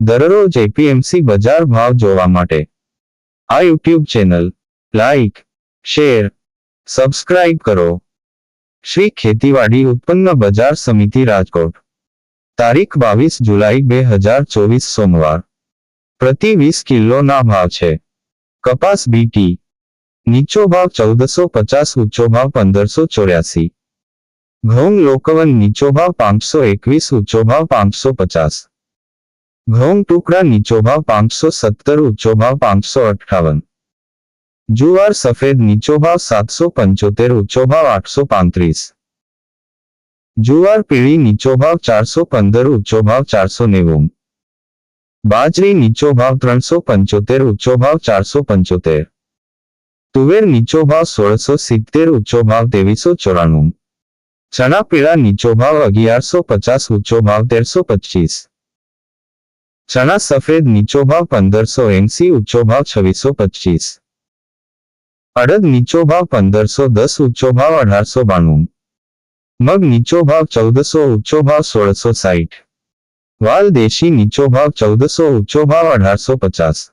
દરરોજ એપીએમસી બજાર ભાવ જોવા માટે. આ YouTube channel, like, share, subscribe કરો. શ્રી ખેતીવાડી ઉત્પન્ન બજાર સમિતિ રાજકોટ. તારીખ બાવીસ જુલાઈ બે હજાર ચોવીસ સોમવાર. પ્રતિ વીસ કિલોના ભાવ છે. કપાસ બીટી નીચો ભાવ ચૌદસો પચાસ, ઊંચો ભાવ પંદરસો ચોર્યાસી. ઘઉં લોકવન નીચો ભાવ પાંચસો એકવીસ, ઊંચો ભાવ પાંચસો પચાસ. ઘઉં ટુકડા નીચો ભાવ પાંચસો સત્તર ઊંચો ભાવ પાંચસો અઠ્ઠાવન. જુવાર સફેદ નીચો ભાવ સાતસો પંચોતેર ઊંચો ભાવ આઠસો પાંત્રીસ. જુવાર પીળી નીચો ભાવ ચારસો પંદર ઊંચો ભાવ ચારસો નેવું. બાજરી નીચો ભાવ ત્રણસો પંચોતેર ઊંચો ભાવ ચારસો પંચોતેર. તુવેર નીચો ભાવ સોળસો સિત્તેર ઊંચો ભાવ ત્રેવીસો ચોરાણું. ચણા પીળા નીચો ભાવ અગિયારસો પચાસ ઊંચો ભાવ તેરસો પચીસ. ચણા સફેદ નીચો ભાવ પંદરસો એંસી, ઊંચો ભાવ છવ્વીસો પચીસ. અડદ નીચો ભાવ પંદરસો દસ, ઊંચો ભાવ અઢારસો બાણું. મગ નીચો ભાવ ચૌદસો, ઊંચો ભાવ સોળસો સાઠ વાલ દેશી નીચો ભાવ ચૌદસો, ઊંચો ભાવ અઢારસો પચાસ.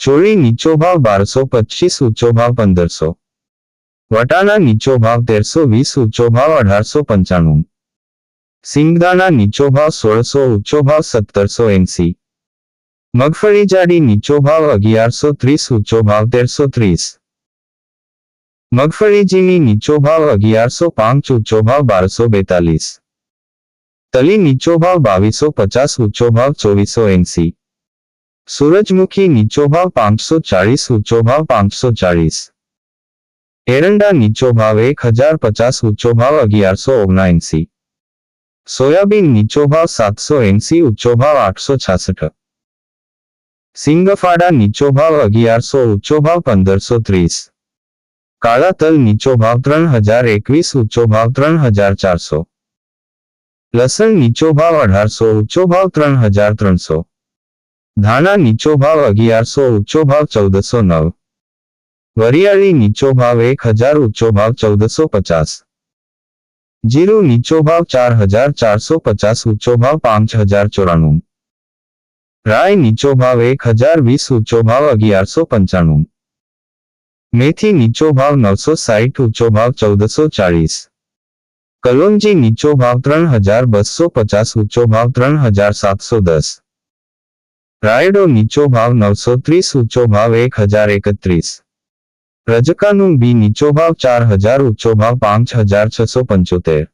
ચોળી નીચો ભાવ બારસો પચીસ, ઊંચો ભાવ પંદરસો. વટાણા નીચો ભાવ તેરસો વીસ, ઊંચો ભાવ અઢારસો પંચાણું. સિંગદાણા નીચો ભાવ સોળસો ઊંચો ભાવ સત્તરસો એંસી. મગફળી જાડી નીચો ભાવ અગિયારસો ત્રીસ ઊંચો ભાવ તેરસો ત્રીસ. મગફળી ઝીણી નીચો ભાવ અગિયારસો પાંચ ઊંચો ભાવ બારસો બેતાલીસ. તલી નીચો ભાવ બાવીસો પચાસ ઊંચો ભાવ ચોવીસો એંસી. સૂરજમુખી નીચો ભાવ પાંચસો ચાળીસ ઊંચો ભાવ પાંચસો ચાળીસ. એરંડા નીચો ભાવ એક હજાર પચાસ ઊંચો ભાવ અગિયારસો ઓગણએંસી સોયાબીન નીચો ભાવ સાતસો એંસી ઊંચો ભાવ આઠસો છાસઠ. સિંગફાડા નીચો ભાવ અગિયારસો ઊંચો ભાવ પંદરસો ત્રીસ. કાળા તલ નીચો ભાવ ત્રણ હજાર એકવીસ ઊંચો ભાવ ત્રણ હજાર ચારસો. લસણ નીચો ભાવ અઢારસો ઊંચો ભાવ ત્રણ હજાર ત્રણસો. ધાણા નીચો ભાવ અગિયારસો ઊંચો ભાવ ચૌદસો નવ. વરિયાળી નીચો ભાવ એક હજાર ઊંચો ભાવ ચૌદસો પચાસ. જીરું નીચો ભાવ ચાર હજાર ચારસો પચાસ, ઊંચો ભાવ પાંચ હજાર ચોરાણું. રાય નીચો ભાવ એક હજાર વીસ, ઊંચો ભાવ અગિયારસો પંચાણું. મેથી નીચો ભાવ નવસો સાહીઠ, ઊંચો ભાવ ચૌદસો ચાળીસ. કલોંજી નીચો ભાવ ત્રણ હજાર બસો પચાસ, ઊંચો ભાવ ત્રણ હજાર સાતસો દસ. રાયડો નીચો ભાવ નવસો ત્રીસ, ઊંચો ભાવ એક હજાર એકત્રીસ. રજકાનું બી નીચો ભાવ ચાર હજાર, ઊંચો ભાવ પાંચ હજાર, છસો પંચોતેર.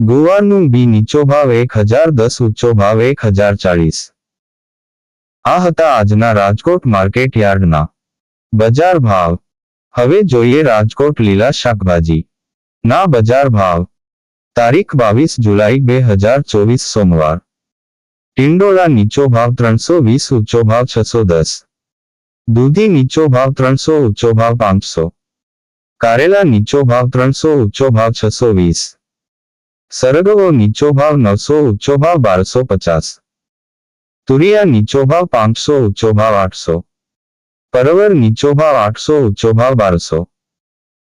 ગુવારનું બી નીચો ભાવ એક હજાર, દસ, ઊંચો ભાવ એક હજાર ચાળીસ. આ હતા આજના રાજકોટ માર્કેટ યાર્ડના. બજાર ભાવ. હવે જોઈએ રાજકોટ લીલા શાકભાજી. ના બજાર ભાવ. તારીખ બાવીસ જુલાઈ બે હજાર ચોવીસ સોમવાર. ટિંડોળા નીચો ભાવ ત્રણસો વીસ, ઊંચો ભાવ છસો દસ. દૂધી નીચો ભાવ ત્રણસો, ઊંચો ભાવ પાંચસો. કારેલા નીચો ભાવ ત્રણસો, ઊંચો ભાવ છસો વીસ. સરગવો નીચો ભાવ નવસો, ઊંચો ભાવ બારસો પચાસ. તુરિયા નીચો ભાવ પાંચસો, ઊંચો ભાવ આઠસો. પરવર નીચો ભાવ આઠસો, ઊંચો ભાવ બારસો.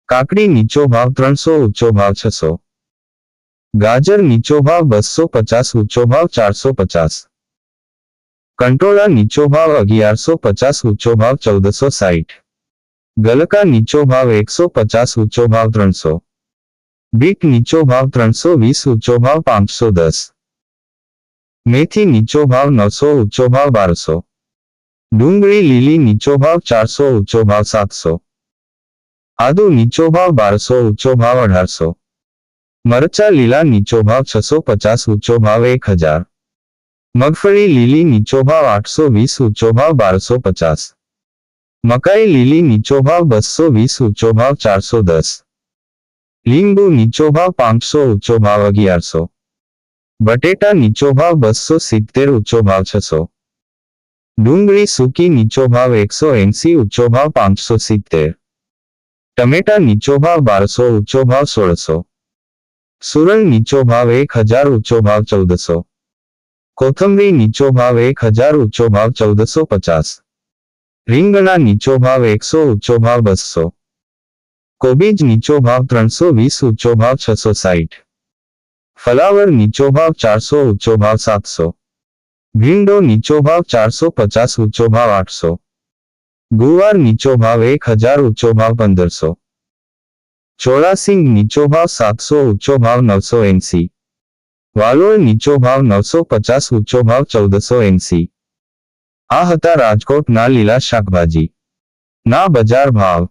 કાકડી નીચો ભાવ ત્રણસો, ઊંચો ભાવ છસો. ગાજર નીચો ભાવ બસો પચાસ, ઊંચો ભાવ ચારસો પચાસ. કંટોળા નીચો ભાવ અગિયારસો પચાસ ઊંચો ભાવ ચૌદસો સાઠ ગલકા નીચો ભાવ એકસો પચાસ ઊંચો ભાવ ત્રણસો બીટ નીચો ભાવ ત્રણસો વીસ ઊંચો ભાવ પાંચસો દસ મેથી નીચો ભાવ નવસો ઊંચો ભાવ બારસો ડુંગળી લીલી નીચો ભાવ ચારસો ઊંચો ભાવ સાતસો આદુ નીચો ભાવ બારસો ઊંચો ભાવ અઢારસો મરચા લીલા નીચો ભાવ છસો પચાસ ઊંચો ભાવ એક હજાર મગફળી લીલી નીચો ભાવ આઠસો વીસ ઊંચો ભાવ બારસો પચાસ. મકાઈ લીલી નીચો ભાવ બસો વીસ ઊંચો ભાવ ચારસો દસ. લીંબુ નીચો ભાવ પાંચસો ઊંચો ભાવ અગિયારસો. બટેટા નીચો ભાવ બસો સિત્તેર ઊંચો ભાવ છસો. ડુંગળી સૂકી નીચો ભાવ એકસો એંસી ઊંચો ભાવ પાંચસો સિત્તેર. ટમેટા નીચો ભાવ બારસો ઊંચો ભાવ સોળસો. સુરણ નીચો ભાવ એક હજાર ઊંચો ભાવ ચૌદસો. કોથમરી નીચો ભાવ એક હજાર, ઊંચો ભાવ ચૌદસો પચાસ. રીંગણા નીચો ભાવ એકસો, ઊંચો ભાવ બસો. કોબીજ નીચો ભાવ ત્રણસો વીસ, ઊંચો ભાવ છસો સાઠ ફલાવર નીચો ભાવ ચારસો, ઊંચો ભાવ સાતસો. ભીંડો નીચો ભાવ ચારસો પચાસ, ઊંચો ભાવ આઠસો. ગુવાર નીચો ભાવ એક હજાર, ઊંચો ભાવ પંદરસો. ચોરાસિંગ નીચો ભાવ સાતસો, ઊંચો ભાવ નવસો એંસી. વાલોળ નીચો ભાવ નવસો પચાસ, ઊંચો ભાવ ચૌદસો એંસી. આ હતા રાજકોટના લીલા શાકભાજી. ના બજાર ભાવ.